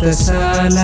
వ్రతశాల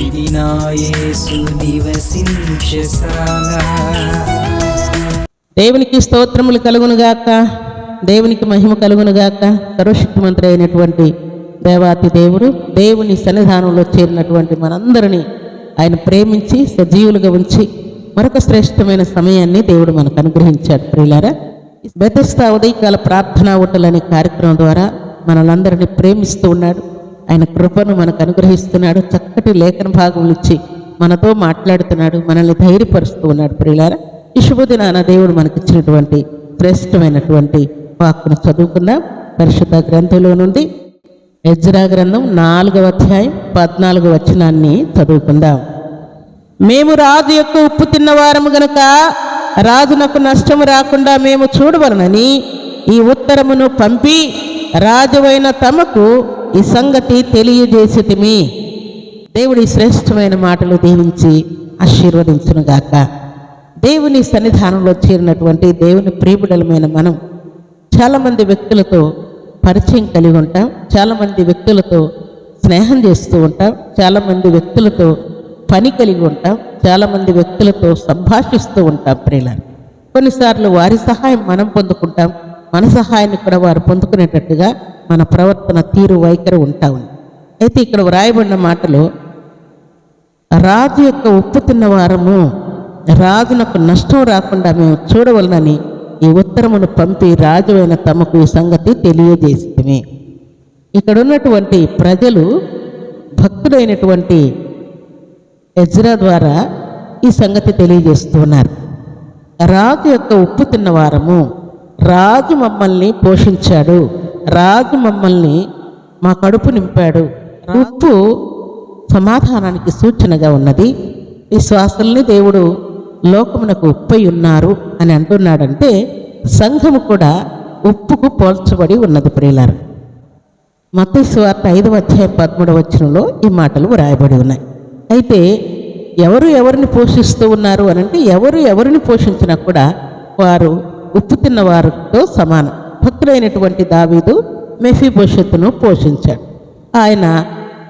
ఇది నా యేసు నివసించశాల దేవునికి స్తోత్రములు కలుగునుగాక దేవునికి మహిమ కలుగునుగాక సర్వశక్తిమంత్రి అయినటువంటి దేవాతి దేవుడు దేవుని సన్నిధానంలో చేరినటువంటి మనందరినీ ఆయన ప్రేమించి సజీవులుగా ఉంచి మరొక శ్రేష్టమైన సమయాన్ని దేవుడు మనకు అనుగ్రహించాడు. ప్రియులారా బెతస్తా ఉదయకాల ప్రార్థనా అనే కార్యక్రమం ద్వారా మనలందరినీ ప్రేమిస్తూ ఉన్నాడు. ఆయన కృపను మనకు అనుగ్రహిస్తున్నాడు. చక్కటి లేఖన భాగములు ఇచ్చి మనతో మాట్లాడుతున్నాడు. మనల్ని ధైర్యపరుస్తూ ఉన్నాడు. ప్రియులారా ఈ శుభదినాన దేవుడు మనకిచ్చినటువంటి శ్రేష్టమైనటువంటి వాక్కును చదువుకుందాం. పరిశుద్ధ గ్రంథంలో నుండి ఎజ్రా గ్రంథం నాలుగవ అధ్యాయం పద్నాలుగు వచనాన్ని చదువుకుందాం. మేము రాజు యొక్క ఉప్పు తిన్నవారము గనుక రాజునకు నష్టము రాకుండా మేము చూడవలనని ఈ ఉత్తరమును పంపి రాజువైన తమకు ఈ సంగతి తెలియజేసితిమి. దేవుడి శ్రేష్టమైన మాటలు దీవించి ఆశీర్వదించునుగాక. దేవుని సన్నిధానంలో చేరినటువంటి దేవుని ప్రియబుడలమైన మనం చాలామంది వ్యక్తులతో పరిచయం కలిగి ఉంటాం. చాలామంది వ్యక్తులతో స్నేహం చేస్తూ ఉంటాం. చాలామంది వ్యక్తులతో పని కలిగి ఉంటాం. చాలామంది వ్యక్తులతో సంభాషిస్తూ ఉంటాం ప్రియులారు. కొన్నిసార్లు వారి సహాయం మనం పొందుకుంటాం. మన సహాయాన్ని కూడా వారు పొందుకునేటట్టుగా మన ప్రవర్తన తీరు వైఖరి ఉంటా ఉంది. అయితే ఇక్కడ వ్రాయబడిన మాటలో రాజు యొక్క ఉప్పు తిన్న వారము రాజునకు నష్టం రాకుండా మేము చూడవలనని ఈ ఉత్తరమును పంపి రాజు అయిన తమకు ఈ సంగతి తెలియజేసిమే ఇక్కడ ఉన్నటువంటి ప్రజలు భక్తుడైనటువంటి ఎజ్రా ద్వారా ఈ సంగతి తెలియజేస్తున్నారు రాజు యొక్క ఉప్పు తిన్న వారము రాజు మమ్మల్ని పోషించాడు. రాజు మమ్మల్ని మా కడుపు నింపాడు. ఉప్పు సమాధానానికి సూచనగా ఉన్నది. విశ్వాసుల్ని దేవుడు లోకమునకు ఉప్పై ఉన్నారు అని అంటున్నాడంటే సంఘము కూడా ఉప్పుకు పోల్చబడి ఉన్నది ప్రియులారు. మత స్వార్థ ఐదవ అధ్యాయం పదమూడవ వచనంలో ఈ మాటలు వ్రాయబడి ఉన్నాయి. అయితే ఎవరు ఎవరిని పోషిస్తూ ఉన్నారు అని అంటే ఎవరు ఎవరిని పోషించినా కూడా వారు ఉప్పు తిన్నవారితో సమానం. భక్తుడైనటువంటి దావీదు మెఫీభవిష్యత్తును పోషించాడు. ఆయన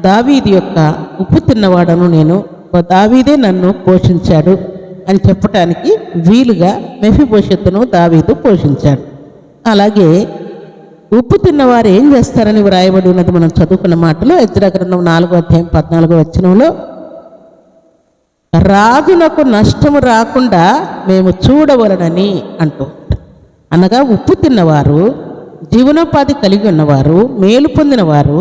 దావీది యొక్క ఉప్పు తిన్నవాడను నేను దావీదే నన్ను పోషించాడు అని చెప్పటానికి వీలుగా మెఫీ భవిష్యత్తును దావీదు పోషించాడు. అలాగే ఉప్పు తిన్నవారు ఏం చేస్తారని వ్రాయబడి ఉన్నది మనం చదువుకున్న మాటలో ఎజ్రా గ్రంథం నాలుగో అధ్యాయం పద్నాలుగో వచనంలో రాజునకు నష్టము రాకుండా మేము చూడవలనని అంటూ. అనగా ఉప్పు తిన్నవారు జీవనోపాధి కలిగి ఉన్నవారు మేలు పొందినవారు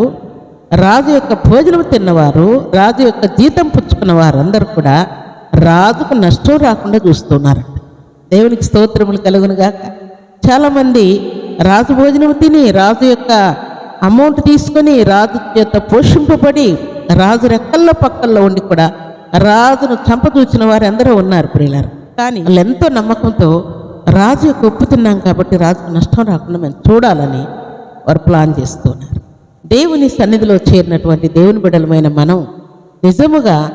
రాజు యొక్క భోజనం తిన్నవారు రాజు యొక్క జీతం పుచ్చుకున్న వారందరూ కూడా రాజుకు నష్టం రాకుండా చూస్తున్నారంట. దేవునికి స్తోత్రములు కలుగునుగాక చాలామంది రాజు భోజనం తిని రాజు యొక్క అమౌంట్ తీసుకొని రాజు చేత పోషింపబడి రాజు రెక్కల్లో పక్కల్లో ఉండి కూడా రాజును చంపదూచిన వారు ఎందరో ఉన్నారు ప్రియులారు. కానీ వాళ్ళు ఎంతో నమ్మకంతో రాజు యొక్క ఉప్పు తిన్నాం కాబట్టి రాజుకు నష్టం రాకుండా మేము చూడాలని వారు ప్లాన్ చేస్తున్నారు. దేవుని సన్నిధిలో చేరినటువంటి దేవుని బిడలమైన మనం నిజముగా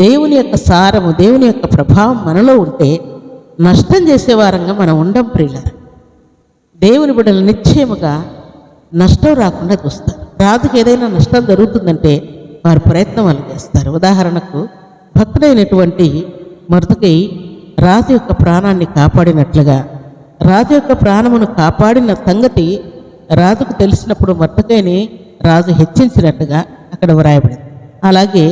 దేవుని యొక్క సారము దేవుని యొక్క ప్రభావం మనలో ఉంటే నష్టం చేసే వారంగా మనం ఉండం ప్రియులారు. దేవుని బిడ్డలు నిశ్చయముగా నష్టం రాకుండా చూస్తారు. రాజుకి ఏదైనా నష్టం జరుగుతుందంటే వారు ప్రయత్నం వాళ్ళు చేస్తారు. ఉదాహరణకు భక్తుడైనటువంటి మృతకై రాజు యొక్క ప్రాణాన్ని కాపాడినట్లుగా రాజు యొక్క ప్రాణమును కాపాడిన సంగతి రాజుకు తెలిసినప్పుడు మర్తకైని రాజు హెచ్చించినట్టుగా అక్కడ వ్రాయబడింది. అలాగే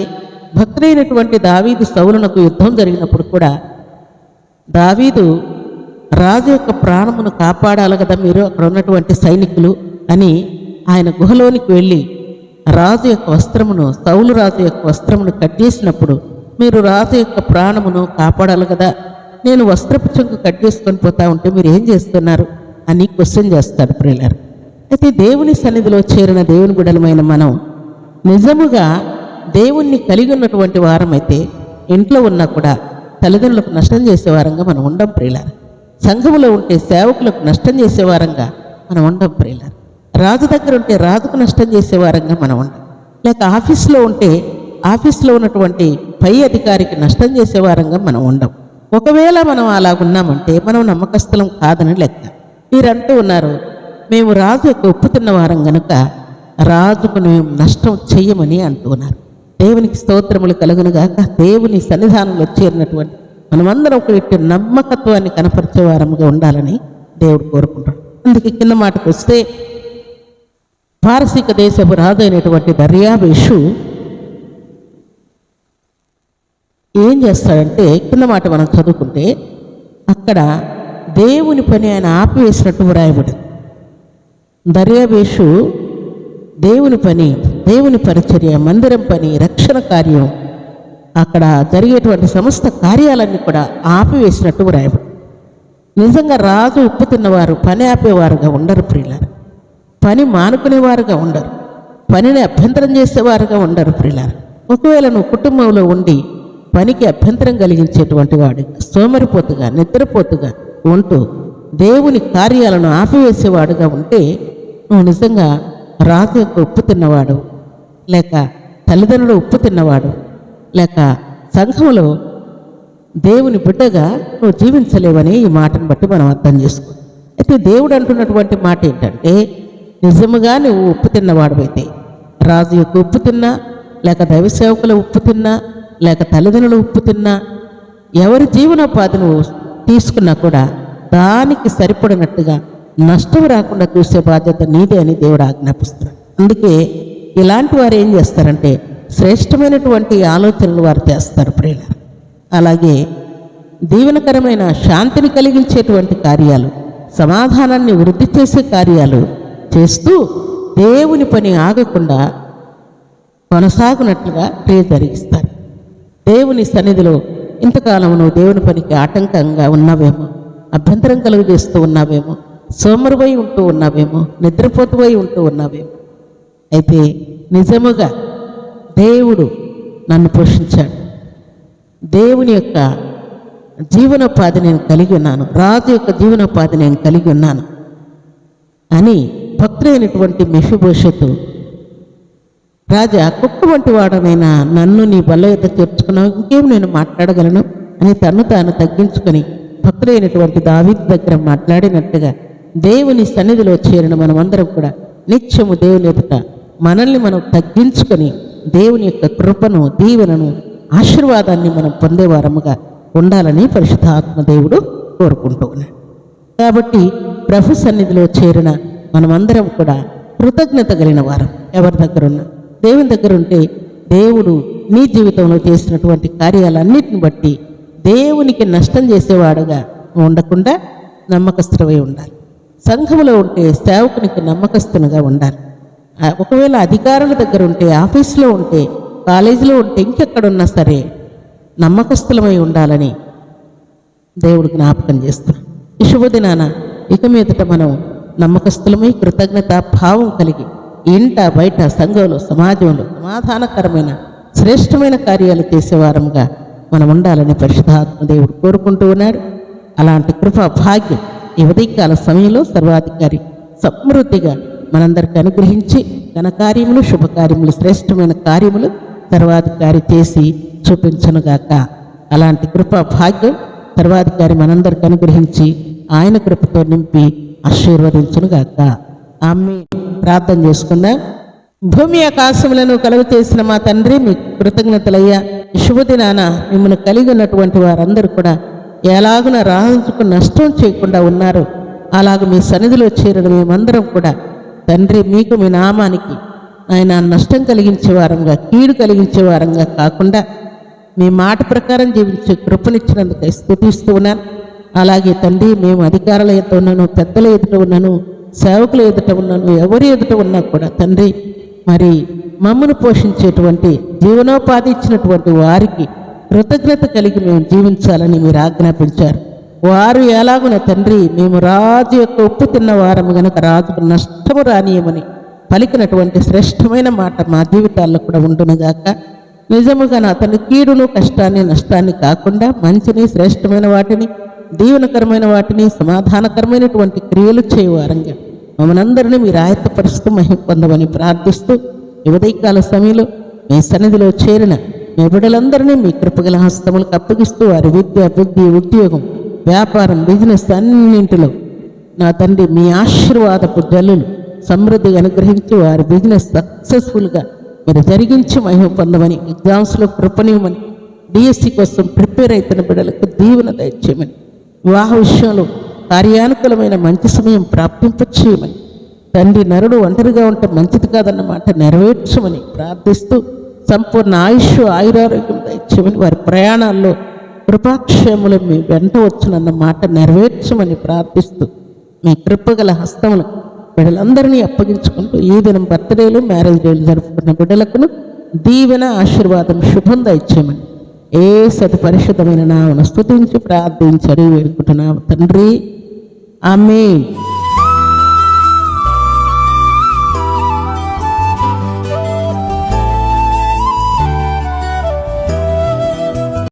భక్తులైనటువంటి దావీదు సౌలునకు యుద్ధం జరిగినప్పుడు కూడా దావీదు రాజు యొక్క ప్రాణమును కాపాడాలి కదా మీరు అక్కడ ఉన్నటువంటి సైనికులు అని ఆయన గుహలోనికి వెళ్ళి రాజు యొక్క వస్త్రమును సౌలు రాజు యొక్క వస్త్రమును కట్ చేసినప్పుడు మీరు రాజు యొక్క ప్రాణమును కాపాడాలి కదా నేను వస్త్రపు చెంగు కట్ చేసుకొని పోతా ఉంటే మీరు ఏం చేస్తున్నారు అని క్వశ్చన్ చేస్తాడు ప్రియులారు. అయితే దేవుని సన్నిధిలో చేరిన దేవుని బిడలమైన మనం నిజముగా దేవుణ్ణి కలిగి ఉన్నటువంటి వారమైతే ఇంట్లో ఉన్నా కూడా తల్లిదండ్రులకు నష్టం చేసే వారంగా మనం ఉండం ప్రియులారు. సంఘములో ఉంటే సేవకులకు నష్టం చేసే వారంగా మనం ఉండం ప్రియులారు. రాజు దగ్గర ఉంటే రాజుకు నష్టం చేసే వారంగా మనం ఉండం. లేక ఆఫీస్లో ఉంటే ఆఫీస్లో ఉన్నటువంటి పై అధికారికి నష్టం చేసే వారంగా మనం ఉండం. ఒకవేళ మనం అలాగున్నామంటే మనం నమ్మకస్థలం కాదని లెక్క. మీరంటూ ఉన్నారు మేము రాజు యొక్క ఒప్పుతున్న వారం గనుక రాజుకు మేము నష్టం చెయ్యమని అంటున్నారు దేవునికి స్తోత్రములు కలుగునుగాక దేవుని సన్నిధానంలో చేరినటువంటి మనమందరం ఒక ఇట్టి నమ్మకత్వాన్ని కనపరిచే వారముగా ఉండాలని దేవుడు కోరుకుంటాడు అందుకే కింద మాటకు వస్తే పారసీక దేశపు రాజు అయినటువంటి దర్యాబేషు ఏం చేస్తాడంటే కింద మాట మనం చదువుకుంటే అక్కడ దేవుని పని ఆయన ఆపివేసినట్టు వ్రాయబడింది దర్యాబేషు దేవుని పని దేవుని పరిచర్య మందిరం పని రక్షణ కార్యం అక్కడ జరిగేటువంటి సమస్త కార్యాలన్నీ కూడా ఆపివేసినట్టు వ్రాయబడి నిజంగా రాజు ఉప్పు తిన్నవారు పని ఆపేవారుగా ఉండరు ప్రియులారు. పని మానుకునేవారుగా ఉండరు. పనిని అభ్యంతరం చేసేవారుగా ఉండరు ప్రియులారు. ఒకవేళ నువ్వు కుటుంబంలో ఉండి పనికి అభ్యంతరం కలిగించేటువంటి వాడు. సోమరిపోతుగా నిద్రపోతుగా ఉంటూ దేవుని కార్యాలను ఆపివేసేవాడుగా ఉంటే నువ్వు నిజంగా రాజు యొక్క ఉప్పు తిన్నవాడు లేక తల్లిదండ్రులు ఉప్పు తిన్నవాడు లేక సంఘంలో దేవుని బిడ్డగా నువ్వు జీవించలేవని ఈ మాటను బట్టి మనం అర్థం చేసుకో. అయితే దేవుడు అంటున్నటువంటి మాట ఏంటంటే నిజముగా నువ్వు ఉప్పు తిన్నవాడువైతే రాజు యొక్క ఉప్పు తిన్నా లేక దైవ సేవకుల ఉప్పు తిన్నా లేక తల్లిదండ్రులు ఉప్పు తిన్నా ఎవరి జీవనోపాధిని తీసుకున్నా కూడా దానికి సరిపడినట్టుగా నష్టం రాకుండా చూసే బాధ్యత నీదే అని దేవుడు ఆజ్ఞాపిస్తున్నాడు. అందుకే ఇలాంటి వారు ఏం చేస్తారంటే శ్రేష్టమైనటువంటి ఆలోచనలు వారు చేస్తారు ప్రేమ అలాగే దీవెనకరమైన శాంతిని కలిగించేటువంటి కార్యాలు సమాధానాన్ని వృద్ధి చేసే కార్యాలు చేస్తూ దేవుని పని ఆగకుండా కొనసాగునట్లుగా క్రియ జరిగిస్తారు. దేవుని సన్నిధిలో ఇంతకాలం నువ్వు దేవుని పనికి ఆటంకంగా ఉన్నావేమో అభ్యంతరం కలుగు చేస్తూ ఉన్నావేమో సోమరువై ఉంటూ ఉన్నావేమో నిద్రపోతుపోయి ఉంటూ ఉన్నావేమో. అయితే నిజముగా దేవుడు నన్ను పోషించాడు. దేవుని యొక్క జీవనోపాధి నేను కలిగి ఉన్నాను రాజు యొక్క జీవనోపాధి నేను కలిగి ఉన్నాను అని భక్తులైనటువంటి మెషుభవిష్యత్తు రాజా కుక్క వంటి వాడనైనా నన్ను నీ బల్ల యొక్క చేర్చుకున్నావు ఇంకేం నేను మాట్లాడగలను? అని తను తాను తగ్గించుకొని భక్తులైనటువంటి దావీదు దగ్గర మాట్లాడినట్టుగా దేవుని సన్నిధిలో చేరిన మనమందరం కూడా నిత్యము దేవుని ఎదుట మనల్ని మనం తగ్గించుకొని దేవుని యొక్క కృపను దీవెనను ఆశీర్వాదాన్ని మనం పొందేవారముగా ఉండాలని పరిశుద్ధాత్మ దేవుడు కోరుకుంటూ ఉన్నాడు కాబట్టి ప్రభు సన్నిధిలో చేరిన మనమందరం కూడా కృతజ్ఞత కలిగిన వారం. ఎవరి దగ్గర ఉన్నా దేవుని దగ్గర ఉంటే దేవుడు నీ జీవితంలో చేసినటువంటి కార్యాలన్నిటిని బట్టి దేవునికి నష్టం చేసేవాడుగా ఉండకుండా నమ్మకస్తుడై ఉండాలి. సంఘములో ఉంటే సేవకునికి నమ్మకస్తునిగా ఉండాలి. ఒకవేళ అధికారుల దగ్గర ఉంటే ఆఫీసులో ఉంటే కాలేజీలో ఉంటే ఇంకెక్కడున్నా సరే నమ్మకస్తులమై ఉండాలని దేవుడు జ్ఞాపకం చేస్తాం ఈ శుభదినాన ఇక మీదట మనం నమ్మకస్తులమై కృతజ్ఞత భావం కలిగి ఇంట బయట సంఘంలో సమాజంలో సమాధానకరమైన శ్రేష్టమైన కార్యాలు చేసేవారంగా మనం ఉండాలని పరిశుద్ధాత్మ దేవుడు కోరుకుంటూ ఉన్నాడు అలాంటి కృపా భాగ్యం ఈ ఉదయకాల సమయంలో సర్వాధికారి సమృద్ధిగా మనందరికి అనుగ్రహించి ఘనకార్యములు శుభకార్యములు శ్రేష్టమైన కార్యములు సర్వాధికారి చేసి చూపించనుగాక అలాంటి కృపా భాగ్యం సర్వాధికారి మనందరికి అనుగ్రహించి ఆయన కృపతో నింపి ఆశీర్వదించునుగాక ఆమె ప్రార్థన చేసుకుందాం. భూమి ఆకాశములను కలుగు చేసిన మా తండ్రి మీ కృతజ్ఞతలయ్యా. శుభదినాన మిమ్మల్ని కలిగి ఉన్నటువంటి వారందరూ కూడా ఎలాగున రాజుకు నష్టం చేయకుండా ఉన్నారు. అలాగ మీ సన్నిధిలో చేరిన మేమందరం కూడా తండ్రి మీకు మీ నామానికి ఆయన నష్టం కలిగించే వారంగా కీడు కలిగించే వారంగా కాకుండా మీ మాట ప్రకారం జీవించే కృపనిచ్చినందుకు స్థుతిస్తూ ఉన్నాను. అలాగే తండ్రి మేము అధికారుల ఎదుట ఉన్నాను పెద్దల ఎదుట ఉన్నాను. సేవకుల ఎదుట ఉన్నాను ఎవరి ఎదుట ఉన్నా కూడా తండ్రి మరి మమ్మను పోషించేటువంటి జీవనోపాధి ఇచ్చినటువంటి వారికి కృతజ్ఞత కలిగి మేము జీవించాలని మీరు ఆజ్ఞాపించారు. వారు ఎలాగున తండ్రి మేము రాజు యొక్క ఉప్పు తిన్న వారము గనక రాజుకు నష్టము రానియమని పలికినటువంటి శ్రేష్టమైన మాట మా జీవితాల్లో కూడా ఉండునుగాక నిజముగా నా కీడును కష్టాన్ని నష్టాన్ని కాకుండా మంచిని శ్రేష్టమైన వాటిని దీవెనకరమైన వాటిని సమాధానకరమైనటువంటి క్రియలు చేయవారంగా మమ్మల్ందరినీ మీరు ఆయత్తపరుస్తూ మహిమ పొందమని ప్రార్థిస్తూ ఈ ఉదయకాల సమయంలో మీ సన్నిధిలో చేరిన మీ బిడ్డలందరినీ మీ కృపగల హస్తములకు అప్పగిస్తూ వారి విద్య బుద్ధి ఉద్యోగం వ్యాపారం బిజినెస్ అన్నింటిలో నా తండ్రి మీ ఆశీర్వాదపు జల్లులు సమృద్ధి అనుగ్రహించి వారి బిజినెస్ సక్సెస్ఫుల్గా మీరు జరిగించి మహిమ పొందమని ఎగ్జామ్స్లో కృపణీయమని డిఎస్సి కోసం ప్రిపేర్ అవుతున్న బిడ్డలకు దీవెన దయచేయమని వివాహ విషయంలో కార్యానుకూలమైన మంచి సమయం ప్రాప్తింపచేయమని. తండ్రి నరుడు ఒంటరిగా ఉంటే మంచిది కాదన్న మాట నెరవేర్చమని ప్రార్థిస్తూ సంపూర్ణ ఆయుష్ ఆయురారోగ్యం దయచేయమని వారి ప్రయాణాల్లో కృపాక్షేములు మీ వెంట వచ్చునన్న మాట నెరవేర్చమని ప్రార్థిస్తూ మీ కృపగల హస్తములు బిడ్డలందరినీ అప్పగించుకుంటూ ఈ దినం బర్త్డేలు మ్యారేజ్ డేలు జరుపుకున్న బిడ్డలకును దీవెన ఆశీర్వాదం శుభం దయచేయమని ఏ సతి పరిశుద్ధమైన నామను స్థుతించి ప్రార్థించి అడిగి తండ్రి ఆమె